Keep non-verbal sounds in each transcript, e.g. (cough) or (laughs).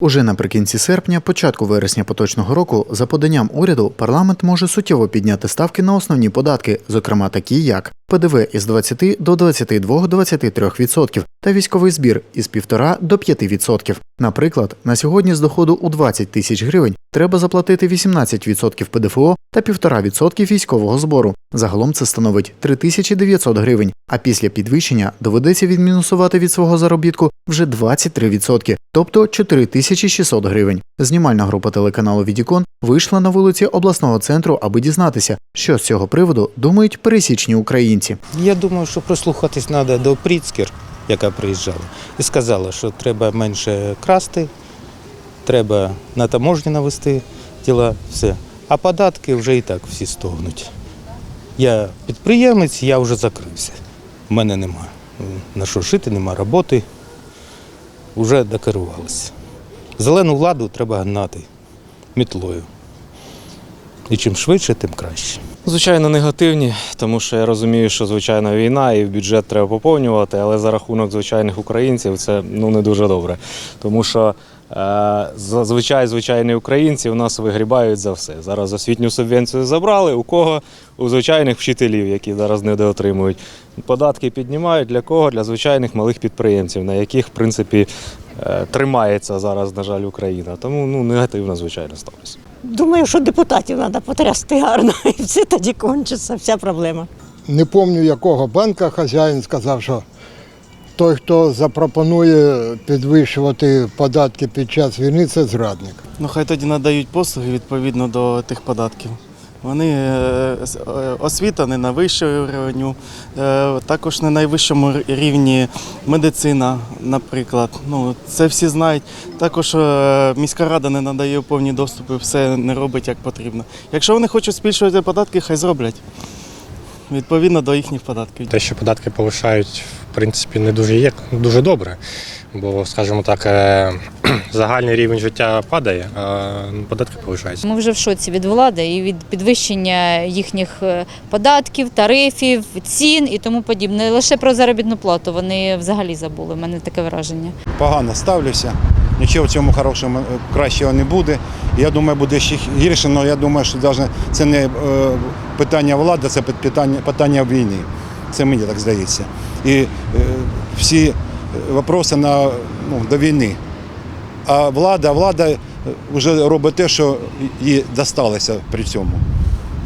Уже наприкінці серпня, початку вересня поточного року, за поданням уряду, парламент може суттєво підняти ставки на основні податки, зокрема такі як ПДВ із 20 до 22-23% та військовий збір із 1,5 до 5%. Наприклад, на сьогодні з доходу у 20 тисяч гривень треба заплатити 18% ПДФО та 1,5% військового збору. Загалом це становить 3900 гривень, а після підвищення доведеться відмінусувати від свого заробітку вже 23%, тобто 4600 гривень. Знімальна група телеканалу Відікон вийшла на вулиці обласного центру, аби дізнатися, що з цього приводу думають пересічні українці. Я думаю, що прислухатись треба до Пріцкер, яка приїжджала, і сказала, що треба менше красти, треба на таможні навести діла, все. А податки вже і так всі стогнуть. Я підприємець, я вже закрився. У мене нема на що жити, нема роботи. Вже докерувалися. Зелену владу треба гнати мітлою. І чим швидше, тим краще. Звичайно, негативні, тому що я розумію, що звичайно війна і бюджет треба поповнювати, але за рахунок звичайних українців це ну не дуже добре. Тому що зазвичай звичайні українці у нас вигрібають за все. Зараз освітню субвенцію забрали. У кого? У звичайних вчителів, які зараз недоотримують. Податки піднімають для кого? Для звичайних малих підприємців, на яких, в принципі, е, тримається зараз, на жаль, Україна. Тому ну негативно, звичайно, ставлюся. Думаю, що депутатів треба потрясти гарно, (laughs) і все тоді кончиться, вся проблема. Не пам'ятаю, якого банка хазяїн сказав, що той, хто запропонує підвищувати податки під час війни, це зрадник. Ну хай тоді надають послуги відповідно до тих податків. Вони е, е, освіта не на вищому рівню, е, також не на найвищому рівні медицина, наприклад. Ну, це всі знають. Також міська рада не надає повні доступи, все не робить як потрібно. Якщо вони хочуть збільшувати податки, хай зроблять. Відповідно до їхніх податків. Те, що податки повишають, в принципі, не дуже є дуже добре. Бо, скажімо так, е, (clears throat) загальний рівень життя падає, а податки повишаються. Ми вже в шоці від влади і від підвищення їхніх е, податків, тарифів, цін і тому подібне. Лише про заробітну плату вони взагалі забули. У мене таке враження. погано ставлюся. Нічого в цьому хорошого е, кращого не буде. Я думаю, буде ще гірше, але я думаю, що даже це не питання влади, це питання, питання війни. Це мені так здається. І е, всі питання на, ну, до війни. А влада, влада вже робить те, що їй досталося при цьому.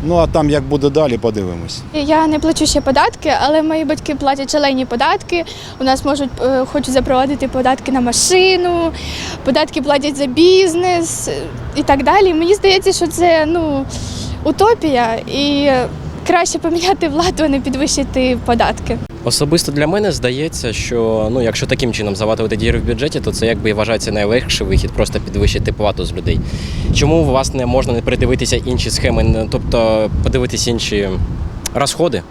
Ну а там як буде далі, подивимось. Я не плачу ще податки, але мої батьки платять шалені податки. У нас можуть е, хочуть запровадити податки на машину, податки платять за бізнес е, і так далі. Мені здається, що це ну утопія і краще поміняти владу, а не підвищити податки. Особисто для мене здається, що ну, якщо таким чином заватувати діри в бюджеті, то це якби вважається найлегший вихід, просто підвищити плату з людей. Чому власне можна не придивитися інші схеми, тобто подивитися інші розходи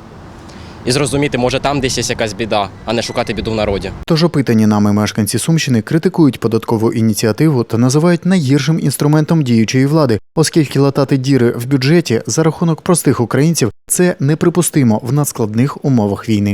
і зрозуміти, може там десь є якась біда, а не шукати біду в народі. Тож опитані нами мешканці Сумщини критикують податкову ініціативу та називають найгіршим інструментом діючої влади, оскільки латати діри в бюджеті за рахунок простих українців це неприпустимо в надскладних умовах війни.